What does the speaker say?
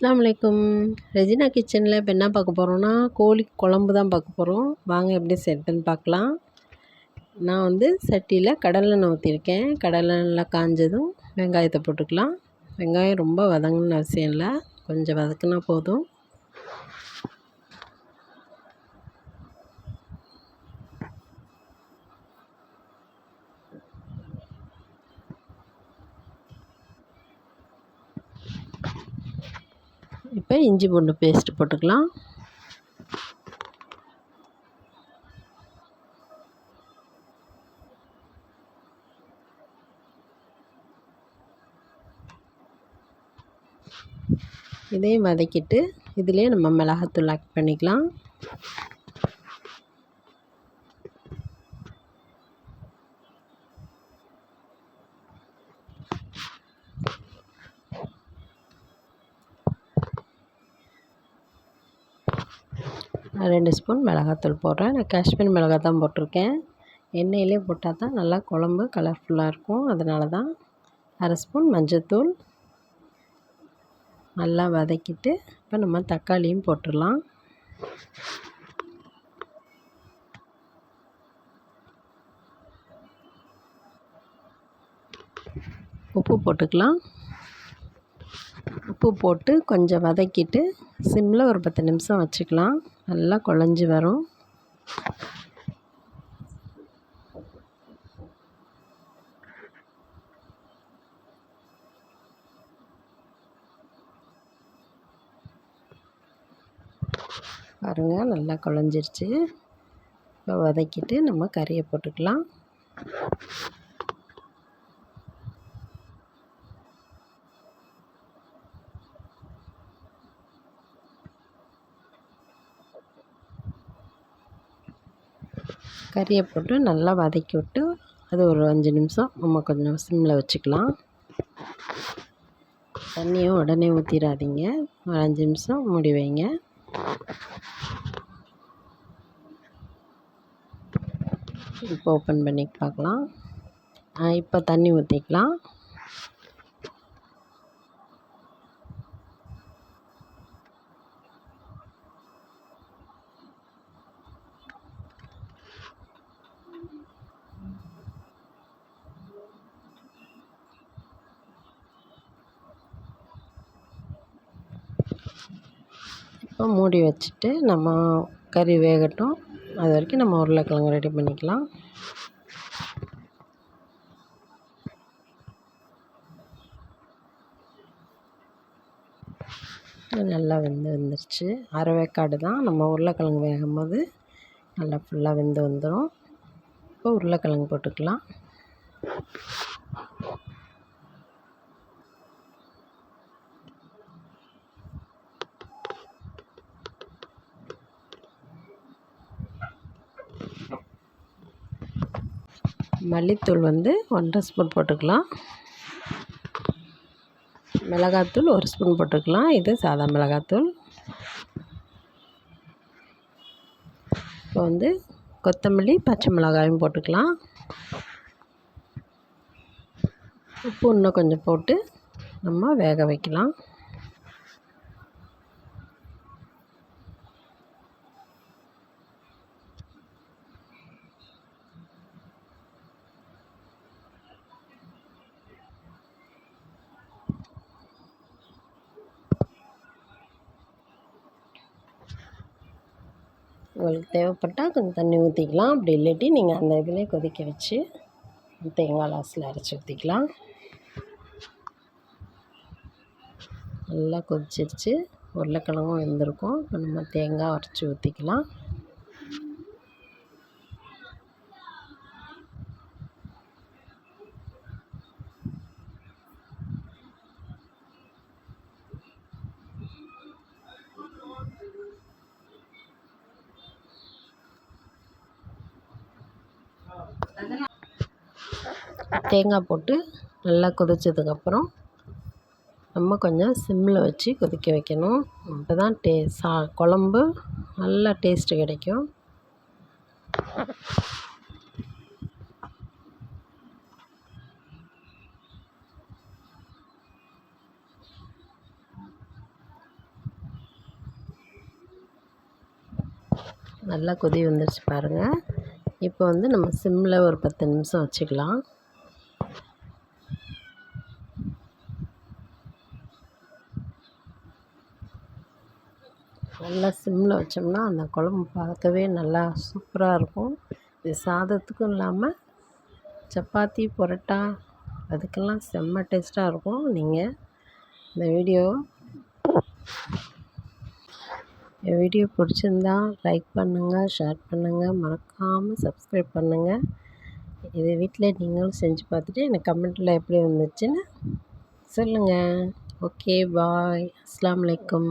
அஸ்லாம் வலைக்கும் ரெஜினா கிச்சனில் இப்போ என்ன பார்க்க போகிறோன்னா கோழி குழம்பு தான் பார்க்க போகிறோம் வாங்க எப்படி செய்கிறதுன்னு பார்க்கலாம். நான் வந்து சட்டியில் கடலெண்ணெய் ஊற்றிருக்கேன் கடலெண்ணெய் நல்லா காஞ்சதும் வெங்காயத்தை போட்டுக்கலாம். வெங்காயம் ரொம்ப வதங்கணும்னு அவசியம் இல்லை. கொஞ்சம் வதக்குனா போதும். இப்போ இஞ்சி பூண்டு பேஸ்ட்டு போட்டுக்கலாம். இதையும் வதக்கிட்டு இதிலே நம்ம மிளகாத்தூள் ஆட் பண்ணிக்கலாம். ரெண்டு ஸ்பூன் மிளகாத்தூள் போடுறேன். நான் காஷ்மீர் மிளகாய் தான் போட்டிருக்கேன். எண்ணெயிலே போட்டால் தான் நல்லா குழம்பு கலர்ஃபுல்லாக இருக்கும். அதனால தான் அரை ஸ்பூன் மஞ்சத்தூள். நல்லா வதக்கிட்டு இப்போ நம்ம தக்காளியும் போட்டுடலாம். உப்பு போட்டுக்கலாம். உப்பு போட்டு கொஞ்சம் வதக்கிட்டு சிம்மில் ஒரு பத்து நிமிஷம் வச்சுக்கலாம். நல்லா குழஞ்சி வரும். பாருங்கள் நல்லா குழஞ்சிருச்சு. இப்போ வதக்கிட்டு நம்ம கறியை போட்டுக்கலாம். கறியை போட்டு நல்லா வதக்கி விட்டு அது ஒரு அஞ்சு நிமிஷம். நம்ம கொஞ்சம் சிம்மில் வச்சுக்கலாம். தண்ணியும் உடனே ஊற்றிடாதீங்க ஒரு அஞ்சு நிமிஷம் மூடி வைங்க. இப்போ ஓப்பன் பண்ணி பார்க்கலாம். இப்போ தண்ணி ஊற்றிக்கலாம் மூடி வச்சுட்டு நம்ம கறி வேகட்டும். அது வரைக்கும் நம்ம உருளைக்கிழங்கு ரெடி பண்ணிக்கலாம். நல்லா வெந்து வந்துருச்சு. அரைவேக்காடு தான். நம்ம உருளைக்கிழங்கு வேகும் போது நல்லா ஃபுல்லாக வெந்து வந்துடும் இப்போ உருளைக்கிழங்கு போட்டுக்கலாம். மல்லித்தூள் வந்து ஒன்றரை ஸ்பூன் போட்டுக்கலாம். மிளகாத்தூள் ஒரு ஸ்பூன் போட்டுக்கலாம். இது சாதா மிளகாத்தூள். இப்போ வந்து கொத்தமல்லி பச்சை மிளகாயும் போட்டுக்கலாம். உப்பு இன்னும் கொஞ்சம் போட்டு நம்ம வேக வைக்கலாம். உங்களுக்கு தேவைப்பட்டால் கொஞ்சம் தண்ணி ஊற்றிக்கலாம் அப்படி இல்லாட்டி நீங்கள் அந்த இதிலே கொதிக்க வச்சு தேங்காய் லாஸில் அரைச்சி ஊற்றிக்கலாம் நல்லா கொதிச்சிருச்சு. உருளைக்கிழங்கும் வெந்திருக்கும். இப்போ நம்ம தேங்காய் அரைச்சி ஊற்றிக்கலாம் தேங்காய் போட்டு நல்லா கொதித்ததுக்கப்புறம் நம்ம கொஞ்சம் சிம்மில் வச்சு கொதிக்க வைக்கணும். அப்போ தான் டே சா குழம்பு நல்லா டேஸ்ட்டு கிடைக்கும். நல்லா கொதி வந்துருச்சு பாருங்கள் இப்போ வந்து நம்ம சிம்மில் ஒரு பத்து நிமிஷம் வச்சுக்கலாம். நல்லா சிம்மில் வச்சோம்னா அந்த குழம்பு பார்க்கவே நல்லா சூப்பராக இருக்கும். இது சாதத்துக்கும் இல்லாமல் சப்பாத்தி புரோட்டா அதுக்கெல்லாம் செம்ம டேஸ்ட்டாக இருக்கும். நீங்கள் இந்த வீடியோ என் வீடியோ பிடிச்சிருந்தா லைக் பண்ணுங்கள் ஷேர் பண்ணுங்கள் மறக்காமல் சப்ஸ்கிரைப் பண்ணுங்கள் இதை வீட்டில் நீங்களும் செஞ்சு பார்த்துட்டு எனக்கு கமெண்ட்டில் எப்படி வந்துச்சுன்னு சொல்லுங்கள் ஓகே பாய். அஸ்லாம் வலைக்கம்